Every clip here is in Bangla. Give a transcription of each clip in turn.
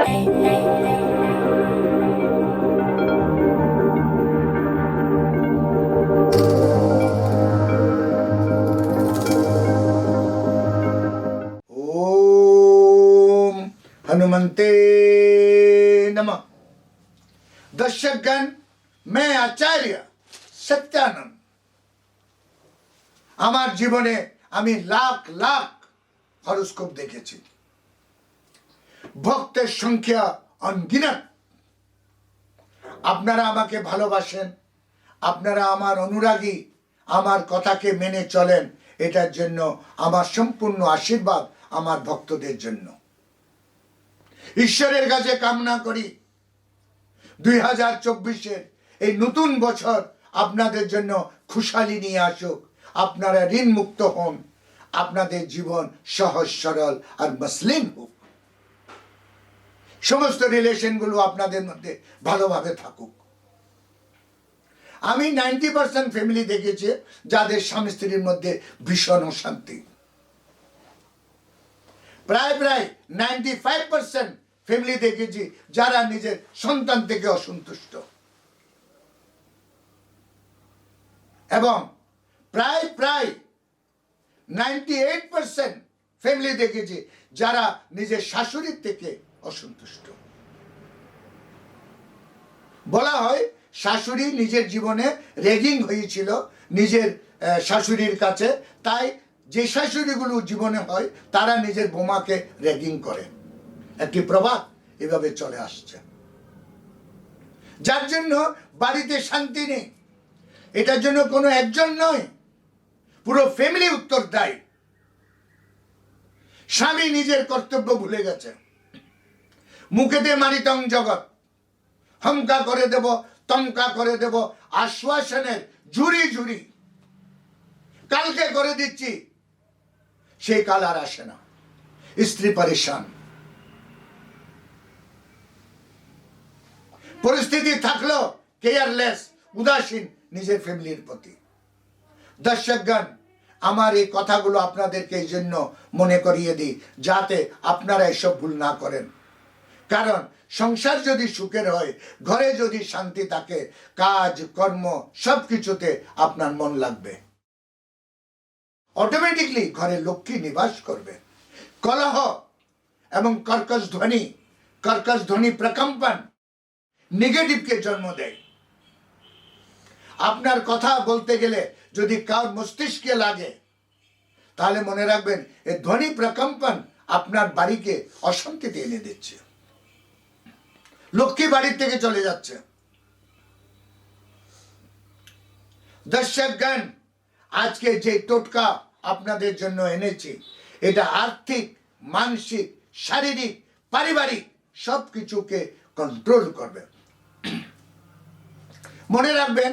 ओम हनुमंते नमः दर्शकगण मैं आचार्य সত্যানন্দ আমার জীবনে আমি লাখ লাখ হরস্কোপ দেখেছি ভক্তের সংখ্যা অনগিনাত আপনারা আমাকে ভালোবাসেন, আপনারা আমার অনুরাগী, আমার কথাকে মেনে চলেন, এটার জন্য আমার সম্পূর্ণ আশীর্বাদ আমার ভক্তদের জন্য। ঈশ্বরের কাছে কামনা করি, দুই হাজার চব্বিশের এই নতুন বছর আপনাদের জন্য খুশালি নিয়ে আসুক, আপনারা ঋণ মুক্ত হন, আপনাদের জীবন সহজ, সরল আর মসলিন হোক। সমস্ত রিলেশনগুলো আপনাদের মধ্যে ভালোভাবে থাকুক। আমি নাইনটি পার্সেন্ট ফ্যামিলি দেখেছি যাদের স্বামী স্ত্রীর মধ্যে ভীষণ অশান্তি। প্রায় প্রায় নাইনটি ফাইভ পার্সেন্ট ফ্যামিলি দেখেছি যারা নিজের সন্তান থেকে অসন্তুষ্ট। এবং প্রায় প্রায় নাইনটি এইট পার্সেন্ট ফ্যামিলি দেখেছি যারা নিজের শাশুড়ির থেকে অসন্তুষ্ট। বলা হয়, শাশুড়ি নিজের জীবনে রেগিং হয়েছিল নিজের শাশুড়ির কাছে। তাই যে শাশুড়িগুলো জীবনে হয়, তারা নিজের বোমাকে রেগিং করে। একটি প্রভাব এভাবে চলে আসছে। যার জন্য বাড়িতে শান্তি নেই। এটার জন্য কোনো একজন নয়, পুরো ফ্যামিলি উত্তর দেয়। স্বামী নিজের কর্তব্য ভুলে গেছে। মুখেতে মারিতং জগৎ। হমকা করে দেব তমকা করে দেব, আশ্বাসনের ঝুরি ঝুরি কালকে করে দিচ্ছি, সেই কাল আর আসে না। স্ত্রী পরেশান। পরিস্থিতি থাকল কেয়ারলেস, উদাসীন নিজের ফ্যামিলির প্রতি। দর্শকগণ, আমার এই কথাগুলো আপনাদেরকে এই জন্য মনে করিয়ে দিই, যাতে আপনারা এসব ভুল না করেন। কারণ সংসার যদি সুখের হয়, ঘরে যদি শান্তি থাকে, কাজ, কর্ম সব কিছুতে আপনার মন লাগবে। অটোমেটিকলি ঘরে লক্ষ্মী নিবাস করবে। কলহ এবং কর্কশ ধ্বনি কর্কশ ধ্বনি প্রকম্পন নেগেটিভকে জন্ম দেয়। আপনার কথা বলতে গেলে যদি কার মস্তিষ্কে লাগে, তাহলে মনে রাখবেন এই ধ্বনি প্রকম্পন আপনার বাড়িকে অশান্তিতে এনে দিচ্ছে। লক্ষ্মী বাড়ির থেকে চলে যাচ্ছে। দর্শকগণ, আজকে যে টোটকা আপনাদের জন্য এনেছি, এটা আর্থিক, মানসিক, শারীরিক, পারিবারিক সব কিছুকে কন্ট্রোল করবে। মনে রাখবেন,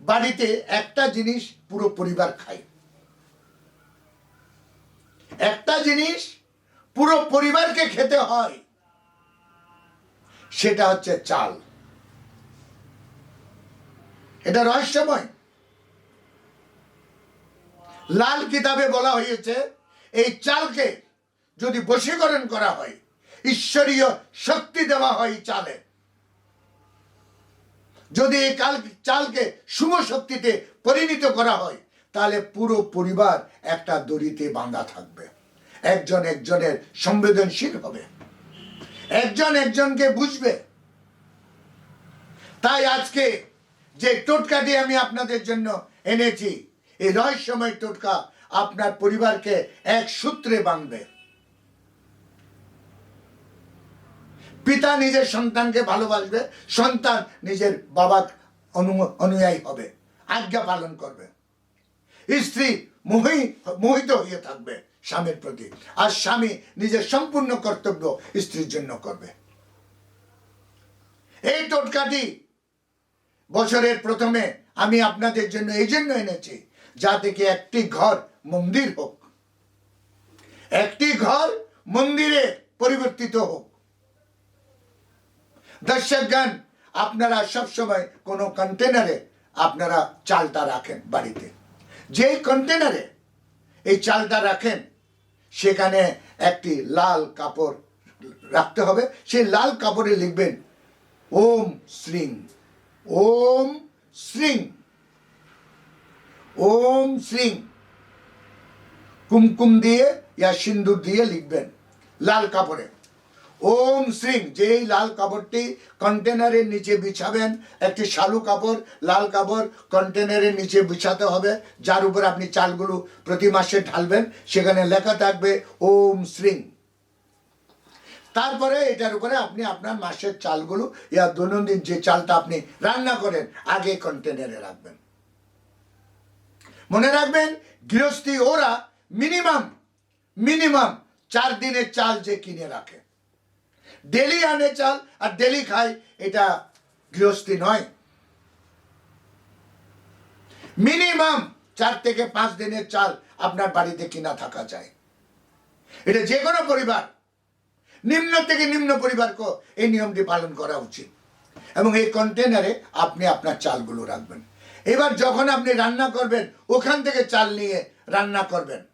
বাড়িতে একটা জিনিস পুরো পরিবার খায়। একটা জিনিস পুরো পরিবারকে খেতে হয়। সেটা হচ্ছে চাল। এটা রহস্যময়। লাল কিতাবে বলা হয়েছে, এই চালকে যদি বশীকরণ করা হয়, ঈশ্বরীয় শক্তি দেওয়া হয় চালে। যদি এই কাল, চালকে শুভ শক্তিতে পরিণত করা হয়, তাহলে পুরো পরিবার একটা দড়িতে বাঁধা থাকবে। একজন একজনের সংবেদনশীল হবে। একজন একজনকে বুঝবে। তাই আজকে যে টোটকাটি আমি আপনাদের জন্য এনেছি, এই রহস্যময় টোটকা আপনার পরিবারকে এক সূত্রে বাঁধবে। পিতা নিজের সন্তানকে ভালোবাসবে, সন্তান নিজের অনু, অনুযায়ী হবে, আজ্ঞা পালন করবে। স্ত্রী মোহি, মোহিত হয়ে থাকবে। স্বামীর প্রতি। আর স্বামী নিজের সম্পূর্ণ কর্তব্য স্ত্রীর জন্য করবে। এই টোটকাটি বছরের প্রথমে আমি আপনাদের জন্য এই জন্য এনেছি, যা থেকে একটি ঘর মন্দির হোক। একটি ঘর মন্দিরে পরিবর্তিত হোক। দর্শকগণ, আপনারা সবসময় কোনো কন্টেনারে আপনারা চালটা রাখেন বাড়িতে। যেই কন্টেনারে এই চালটা রাখেন সেখানে একটি লাল কাপড় রাখতে হবে। সেই লাল কাপড়ে লিখবেন, ওম শ্রীং ওম শ্রীং ওম শ্রীং। কুমকুম দিয়ে, ইয়া সিন্দুর দিয়ে লিখবেন, লাল কাপড়ে। ওম শ্রিং যেই লাল কাপড়টি কন্টেনারের নিচে বিছাবেন, একটি শালু কাপড়, লাল কাপড় কন্টেনারের নিচে বিছাতে হবে, যার উপর আপনি চালগুলো প্রতি মাসে ঢালবেন, সেখানে লেখা থাকবে ওম শ্রিং তারপরে এটার উপরে আপনি আপনার মাসের চালগুলো ইয়া দৈনন্দিন যে চালটা আপনি রান্না করেন, আগে কন্টেনারে রাখবেন। মনে রাখবেন, গৃহস্থী ওরা মিনিমাম মিনিমাম চার দিনের চাল যে কিনে রাখে। ডেলি আনে চাল আর ডেলি খায়, এটা গৃহস্থী নয়। মিনিমাম চার থেকে পাঁচ দিনের চাল আপনার বাড়িতে কিনা থাকা যায়। এটা যে কোনো পরিবার, নিম্ন থেকে নিম্ন পরিবারকে এই নিয়মটি পালন করা উচিত। এবং এই কন্টেনারে আপনি আপনার চালগুলো রাখবেন। এবার যখন আপনি রান্না করবেন, ওখান থেকে চাল নিয়ে রান্না করবেন।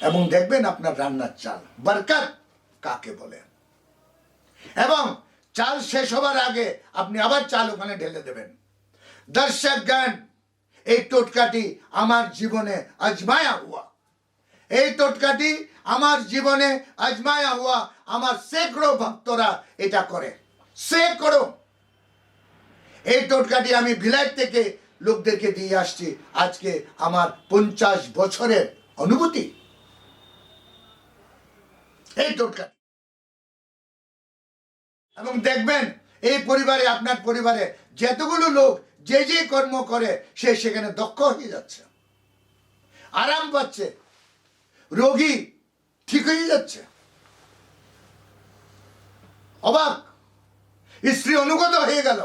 এবং দেখবেন আপনার রান্নার চাল বরকত কাকে বলে? এবং চাল শেষ হবার আগে আপনি আবার চাল ওখানে ঢেলে দেবেন। দর্শক গান এই টোটকাটি আমার জীবনে আজমায়া হুয়া। এই টোটকাটি আমার জীবনে আজমায়া হুয়া, আমার সেকড়ো ভক্তরা এটা করে। সেকড়ো। এই টোটকাটি আমি ভিলাইট থেকে লোকদেরকে দিয়ে আসছি আজকে আমার পঞ্চাশ বছরের অনুভূতি। এই টোটকাটি। এবং দেখবেন, এই পরিবারে, আপনার পরিবারে যতগুলো লোক যে যে কর্ম করে, সে সেখানে দক্ষ হয়ে যাচ্ছে। আরাম পাচ্ছে। রোগী ঠিক হয়ে যাচ্ছে। অবাক। স্ত্রী অনুগত হয়ে গেল।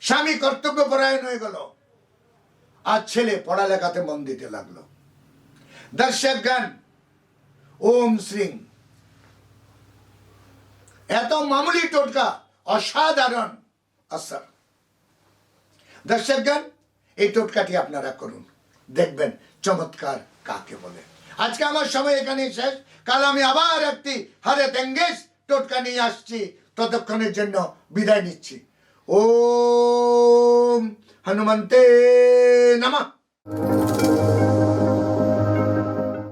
স্বামী কর্তব্য পরায়ণ হয়ে গেল। আর ছেলে পড়ালেখাতে মন দিতে লাগল। দর্শক গান, ওম শ্রীং। এত মামুলি টোটকা, অসাধারণ। আসার দর্শকগণ এই টোটকাটি আপনারা করুন। দেখবেন চমৎকার কাকে বলে। আজকে আমার সময় এখানে শেষ। কাল আমি আবার একটি হারে তেঙ্গেজ টোটকা নিয়ে আসছি। ততক্ষণের জন্য বিদায় নিচ্ছি। ওম হনুমন্তে নমঃ।